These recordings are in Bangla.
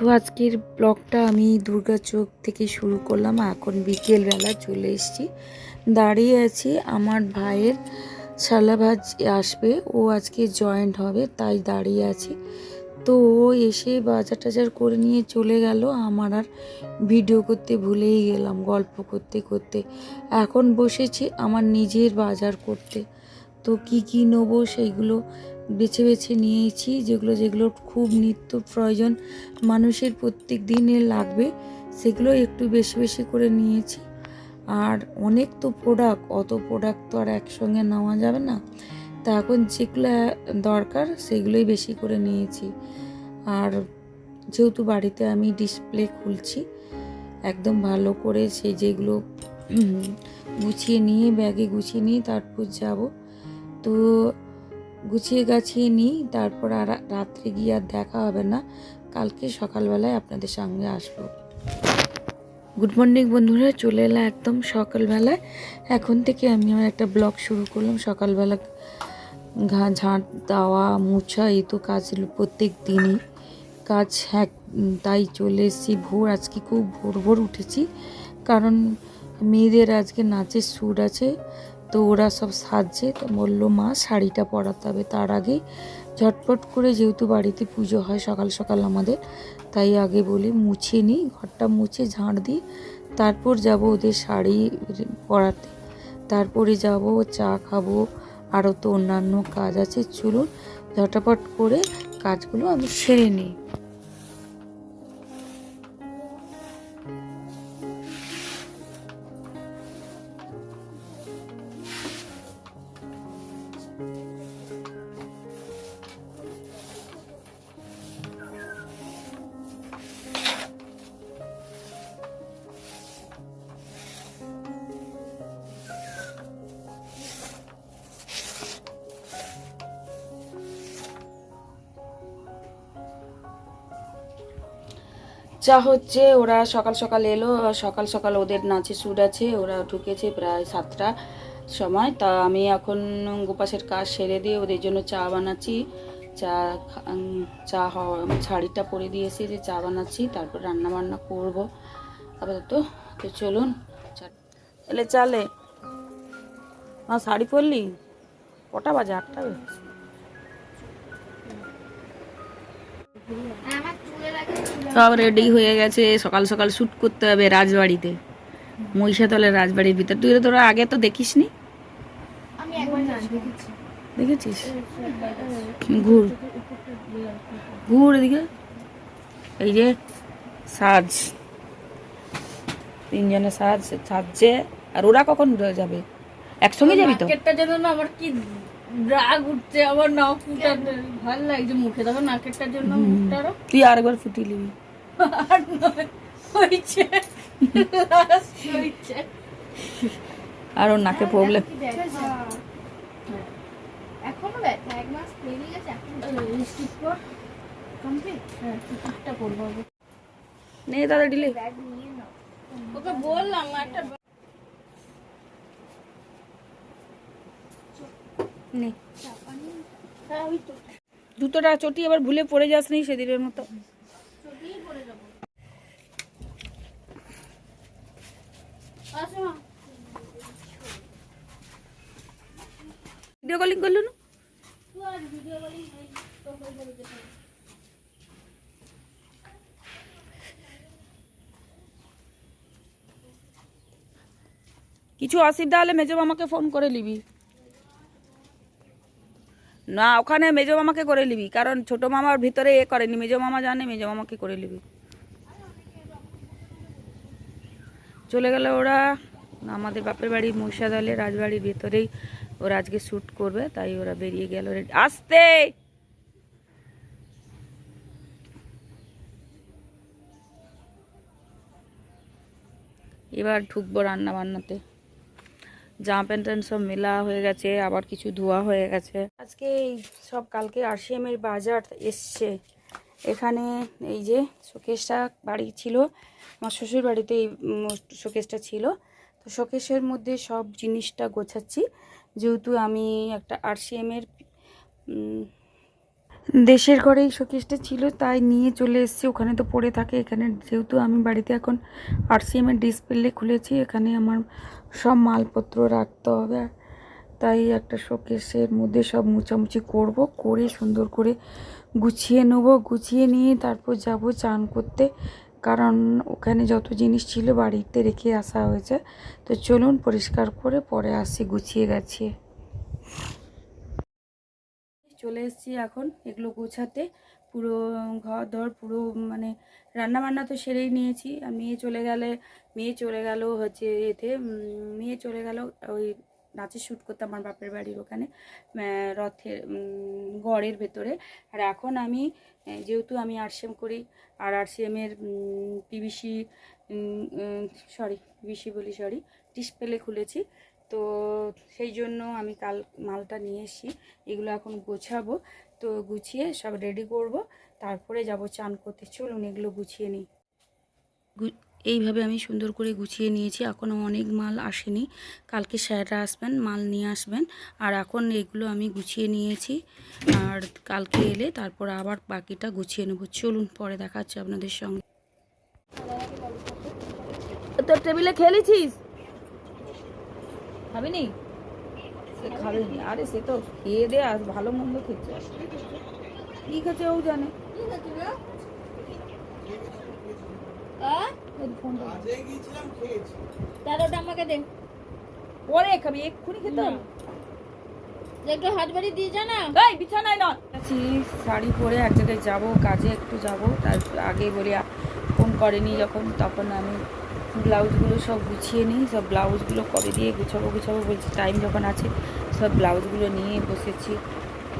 তো আজকের ব্লগটা আমি দুর্গা চোখ থেকে শুরু করলাম এখন বিকেলবেলা চলে এসেছি। দাঁড়িয়ে আছি আমার ভাইয়ের শালাভাজ আসবে, ও আজকে জয়েন্ট হবে, তাই দাঁড়িয়ে আছি। তো ও এসে বাজার টাজার করে নিয়ে চলে গেল, আমার আর ভিডিও করতে ভুলেই গেলাম, গল্প করতে করতে। এখন বসেছি আমার নিজের বাজার করতে। তো কি কি নেব সেইগুলো বেছে বেছে নিয়েছি, যেগুলো যেগুলো খুব নিত্য প্রয়োজন, মানুষের প্রত্যেক দিনে লাগবে, সেগুলো একটু বেশি বেশি করে নিয়েছি। আর অনেক তো প্রোডাক্ট অত প্রোডাক্ট তো আর একসঙ্গে নেওয়া যাবে না। তা এখন যেগুলো দরকার, সেগুলোই বেশি করে নিয়েছি। আর যেহেতু বাড়িতে আমি ডিসপ্লে খুলছি, একদম ভালো করে সেই যেগুলো গুছিয়ে নিয়ে, ব্যাগে গুছিয়ে নিয়ে তারপর যাব। তো গুছিয়ে গাছিয়ে নিই, তারপর আর রাত্রে গিয়ে আর দেখা হবে না। কালকে সকালবেলায় আপনাদের সঙ্গে আসব। গুড মর্নিং বন্ধুরা, চলে এলাম একদম সকালবেলায়। এখন থেকে আমি আমার একটা ব্লগ শুরু করলাম। সকালবেলা ঘা, ঝাঁট, দেওয়া, মুছা, এই তো কাজ প্রত্যেক দিনই। কাজ হ্যাঁ তাই চলে এসেছি। ভোর, আজকে খুব ভোর ভোর উঠেছি। কারণ মেয়েদের আজকে নাচের সুর আছে। তো ওরা সব সাজছে। তো বলল, মা, শাড়িটা পরাতে হবে। তার আগে ঝটপট করে যেহেতু বাড়িতে পুজো হয় সকাল সকাল আমাদের, তাই আগে বলি মুছে নিই, ঘরটা মুছে ঝাঁট দিই, তারপর যাব ওদের শাড়ি পরাতে। তারপরে যাব, চা খাব, আরও তো অন্যান্য কাজ আছে। চলুন, ঝটাপট করে কাজগুলো আমি সেরে নিই। চা হচ্ছে, ওরা সকাল সকাল এলো, সকাল সকাল ওদের নাচে সুর আছে, ওরা ঢুকেছে প্রায় সাতটা সময়। তা আমি এখন গোপাসের কাজ সেরে দিয়ে ওদের জন্য চা বানাচ্ছি। চা চা শাড়িটা পরে দিয়েছি যে চা বানাচ্ছি, তারপর রান্না বান্না করব আপাতত। তো চলুন এলে চালে। মা, শাড়ি পরলি? কটা বাজে? আটটা সব রেডি হয়ে গেছে। সকাল সকাল শ্যুট করতে হবে রাজবাড়িতে। মহিষাতলের রাজবাড়ির ভিতর। তুই তো তোরা আগে তো দেখিস নি দেখেছিস? ঘুর। ঘুর এদিকে। এই যে সাজ। তিনজনে সাজ সাজছে। আর ওরা কখন যাবে? একসঙ্গে যাবি তো? যেন আমার কি রাগ উঠছে আমার নাক ফুটা ভালো লাগছে মুখে। দেখো নাকেরটার জন্য মুখটারও। তুই আরেকবার ফুটিয়ে নিবি। হয়েছে হয়েছে আর ওর নাকে প্রবলেম এখনও ব্যথা এক মাস পেরিয়ে গেছে এখন কমপ্লিট হ্যাঁ নে দাদা ডিলে ওকে বললাম একটা নে জুতোটা চটি আবার ভুলে পড়ে যাস নি সেদিনের মতো। ভিডিও কলিং করল না? কিছু অসুবিধা হলে মেজো মামাকে ফোন করে নিবি। না, ওখানে মেজো মামাকে করে নিবি, কারণ ছোট মামার ভিতরে এ করেনি, মেজো মামা জানে মেজো মামাকে করে নিবি। চলে গেল ওরা, আমাদের বাপের বাড়ি মহিষাদলে রাজবাড়ির ভিতরেই ওরা আজকে শ্যুট করবে, তাই ওরা বেরিয়ে গেল আসতে! এবার ঢুকবো রান্না বান্নাতে জামা প্যান্ট সব মেলা হয়ে গেছে, আবার কিছু ধোয়া হয়ে গেছে। আজকে এই সব কালকে আরসিএম এর বাজার এসছে। এখানে এই যে শোকেসটা বাড়ি ছিল আমার শ্বশুর বাড়িতে এই উম, শোকেসটা ছিল। তো শোকেসের মধ্যে সব জিনিসটা গোছাচ্ছি। যেহেতু আমি একটা আরসিএম এর উম, দেশের ঘরেই শোকেসটা ছিল তাই নিয়ে চলে এসেছি। ওখানে তো পড়ে থাকে এখানে যেহেতু আমি বাড়িতে এখন আরসিএমের ডিসপ্লে খুলেছি এখানে আমার সব মালপত্র রাখতে হবে। তাই একটা শোকেসের মধ্যে সব মুছামুছি করব, করে সুন্দর করে গুছিয়ে নেব। গুছিয়ে নিয়ে তারপর যাব চান করতে, কারণ ওখানে যত জিনিস ছিল বাড়িতে রেখে আসা হয়েছে। তো চলুন পরিষ্কার করে পরে আসি, গুছিয়ে গেছিয়ে চলে এসেছি এখন এগুলো গোছাতে। পুরো ঘর, ধর পুরো মানে রান্না বান্না তো সেরেই নিয়েছি। আর মেয়ে চলে গেলে, মেয়ে চলে গেল হচ্ছে এতে মেয়ে চলে গেল ওই নাচের শ্যুট করতে আমার বাপের বাড়ির ওখানে রথের গড়ের ভেতরে। আর এখন আমি যেহেতু আমি আরসিএম করি, আর আরসিএমের পিবিসি সরি পিবিসি বলি, সরি, ডিসপ্লে খুলেছি। তো সেই জন্য আমি কাল, মালটা নিয়ে এসেছি, এগুলো এখন গোছাবো। তো গুছিয়ে সব রেডি করব, তারপরে যাব চান করতে। চলুন এগুলো গুছিয়ে নিই। এইভাবে আমি সুন্দর করে গুছিয়ে নিয়েছি। এখনও অনেক মাল আসেনি। কালকে স্যাররা আসবেন মাল নিয়ে আসবেন। আর এখন এগুলো আমি গুছিয়ে নিয়েছি। আর কালকে এলে তারপর আবার বাকিটা গুছিয়ে নেব। চলুন পরে দেখাচ্ছি আপনাদের সঙ্গে। তোর টেবিলে খেলেছিস? খাবি নি সে খাবে নি। আরে সে তো খেয়ে দে আর ভালো মন্দ খেচ্ছে কি খেছে ও জানে? এই ফোনটা দে। ওটা আমাকে দে। পরে খাবি এক্ষুনি খেতে একটু হাত বাড়ি দিয়ে যা না। এই বিছানায় নয় শাড়ি পরে এক জায়গায় যাব কাজে একটু যাব। তার আগে বলি ফোন করেনি যখন তখন আমি ব্লাউজগুলো সব গুছিয়ে নিই সব ব্লাউজগুলো কবে দিয়ে গুছাবো গুছাবো বলছি টাইম যখন আছে সব ব্লাউজগুলো নিয়ে বসেছি।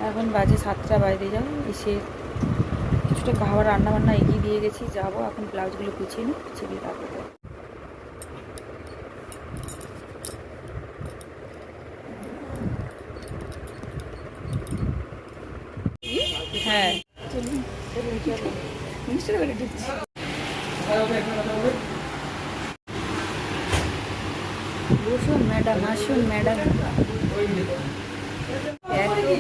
এখন বাজে সাতটা বাজতে যাও এসে কিছুটা খাবার রান্না বান্না এগিয়ে দিয়ে গেছি, যাব, এখন ব্লাউজগুলো গুছিয়ে নিই, গুছিয়ে দিয়ে তারপরে। হ্যাঁ বসুন, ম্যাডাম, আসুন, ম্যাডাম নেই।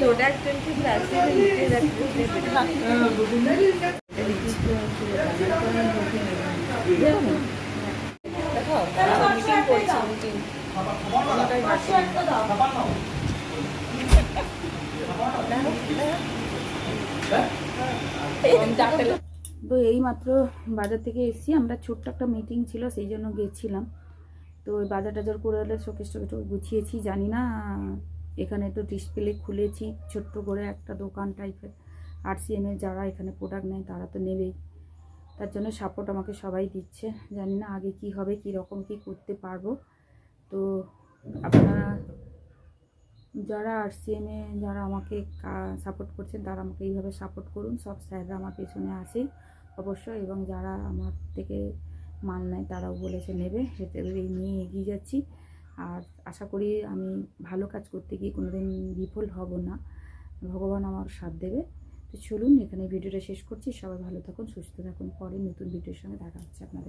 তো এই মাত্র বাজার থেকে এসেছি আমরা ছোট্ট একটা মিটিং ছিল সেই জন্য গেছিলাম তো ওই বাজার টাজার করে এলে শোকেস টোকেস গুছিয়েছি জানি না এখানে তো ডিসপ্লে খুলেছি, ছোট্ট করে একটা দোকান টাইপের আর সিএমের যারা এখানে প্রোডাক্ট নেয়, তারা তো নেবেই। তার জন্য সাপোর্ট আমাকে সবাই দিচ্ছে। জানি না আগে কি হবে, কি রকম, কি করতে পারব। তো আপনারা যারা আরসিএমে যারা আমাকে সাপোর্ট করছেন, তারা আমাকে এইভাবে সাপোর্ট করুন। সব স্যাররা আমার পেছনে আসেই অবশ্যই। এবং যারা আমার থেকে মাল নেয়, তারাও বলেছে নেবে। সেটা এই নিয়ে এগিয়ে যাচ্ছি। আর আশা করি আমি ভালো কাজ করতে গিয়ে কোনোদিন বিফল হব না। ভগবান আমার সাথ দেবে। তো চলুন, এখানে ভিডিওটা শেষ করছি। সবাই ভালো থাকুন, সুস্থ থাকুন। পরে নতুন ভিডিওর সঙ্গে দেখা হচ্ছে আপনাদের।